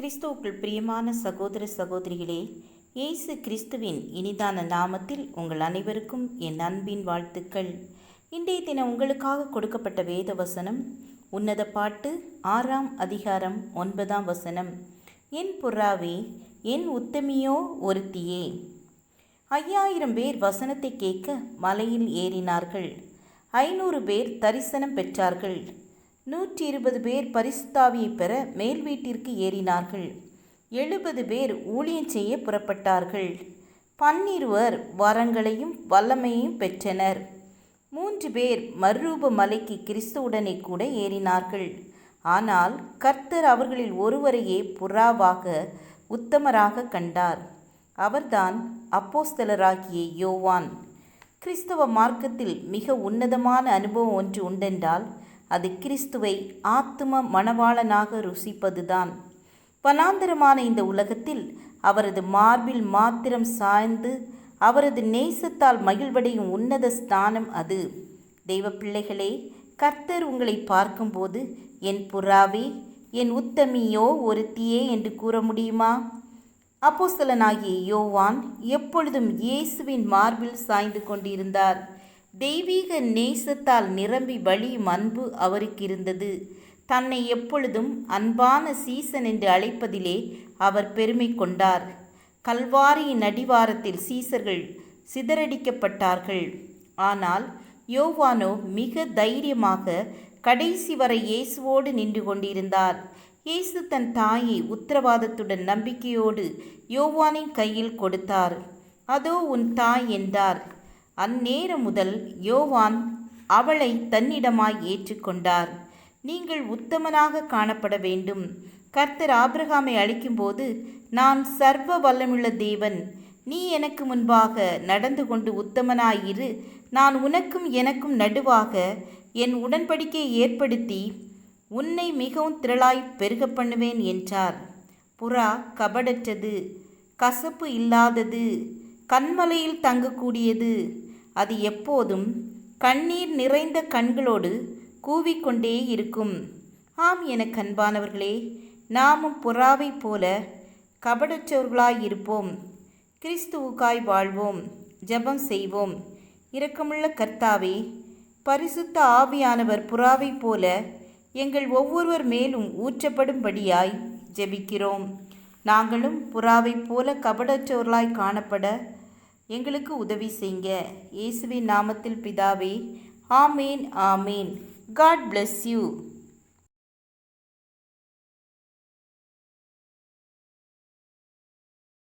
கிறிஸ்துவுக்குள் பிரியமான சகோதர சகோதரிகளே இயேசு கிறிஸ்துவின் இனிதான நாமத்தில் உங்கள் அனைவருக்கும் என் அன்பின் வாழ்த்துக்கள். இன்றைய தினம் உங்களுக்காக கொடுக்கப்பட்ட வேத வசனம் உன்னத பாட்டு ஆறாம் அதிகாரம் ஒன்பதாம் வசனம். என் புறாவே என் உத்தமியோ ஒருத்தியே. ஐயாயிரம் பேர் வசனத்தை கேட்க மலையில் ஏறினார்கள். ஐநூறு பேர் தரிசனம் பெற்றார்கள். நூற்றி இருபது பேர் பரிசுத்தாவியை பெற மேல் வீட்டிற்கு ஏறினார்கள். எழுபது பேர் ஊழியம் செய்ய புறப்பட்டார்கள். பன்னிருவர் வரங்களையும் வல்லமையும் பெற்றனர். மூன்று பேர் மறுரூப மலைக்கு கிறிஸ்துவுடனே கூட ஏறினார்கள். ஆனால் கர்த்தர் அவர்களில் ஒருவரையே புறாவாக உத்தமராக கண்டார். அவர்தான் அப்போஸ்தலராகிய யோவான். கிறிஸ்தவ மார்க்கத்தில் மிக உன்னதமான அனுபவம் ஒன்று உண்டென்றால் அது கிறிஸ்துவை ஆத்தும மணவாளனாக ருசிப்பதுதான். பலாந்தரமான இந்த உலகத்தில் அவரது மார்பில் மாத்திரம் சாய்ந்து அவரது நேசத்தால் மகிழ்வடையும் உன்னத ஸ்தானம் அது. தெய்வ பிள்ளைகளே கர்த்தர் உங்களை பார்க்கும்போது என் புறாவே என் உத்தமியோ ஒருத்தியே என்று கூற முடியுமா? அப்போஸ்தலனாகிய யோவான் எப்பொழுதும் இயேசுவின் மார்பில் சாய்ந்து கொண்டிருந்தார். தெய்வீக நேசத்தால் நிரம்பி வழியும் அன்பு அவருக்கு இருந்தது தன்னை எப்பொழுதும் அன்பான சீசன் என்று அழைப்பதிலே அவர் பெருமை கொண்டார். கல்வாரியின் அடிவாரத்தில் சீசர்கள் சிதறடிக்கப்பட்டார்கள். ஆனால் யோவானோ மிக தைரியமாக கடைசி வரை இயேசுவோடு நின்று கொண்டிருந்தார். இயேசு தன் தாயை உத்தரவாதத்துடன் நம்பிக்கையோடு யோவானின் கையில் கொடுத்தார். அதோ உன் தாய் என்றார். அந்நேரம் முதல் யோவான் அவளை தன்னிடமாய் ஏற்றுக்கொண்டார். நீங்கள் உத்தமனாக காணப்பட வேண்டும். கர்த்தர் ஆபிரகாமை அழிக்கும்போது நான் சர்வ வல்லமுள்ள தேவன். நீ எனக்கு முன்பாக நடந்து கொண்டு உத்தமனாயிரு. நான் உனக்கும் எனக்கும் நடுவாக என் உடன்படிக்கையை ஏற்படுத்தி உன்னை மிகவும் திரளாய் பெருக பண்ணுவேன் என்றார். புறா கபடற்றது கசப்பு இல்லாதது கண்மலையில் தங்கக்கூடியது அது எப்போதும் கண்ணீர் நிறைந்த கண்களோடு கூவிக்கொண்டே இருக்கும். ஆம் என கண்பானவர்களே நாமும் புறாவைப் போல கபடச்சோர்களாயிருப்போம் இருப்போம் கிறிஸ்துவுக்காய் வாழ்வோம் ஜெபம் செய்வோம். இரக்கமுள்ள கர்த்தாவே பரிசுத்த ஆவியானவர் புறாவைப் போல எங்கள் ஒவ்வொருவர் மேலும் ஊற்றப்படும்படியாய் ஜெபிக்கிறோம். நாங்களும் புறாவைப் போல கபடச்சோர்களாய் காணப்பட எங்களுக்கு உதவி செய்யுங்க இயேசுவின் நாமத்தில் பிதாவே ஆமேன் ஆமேன். God bless you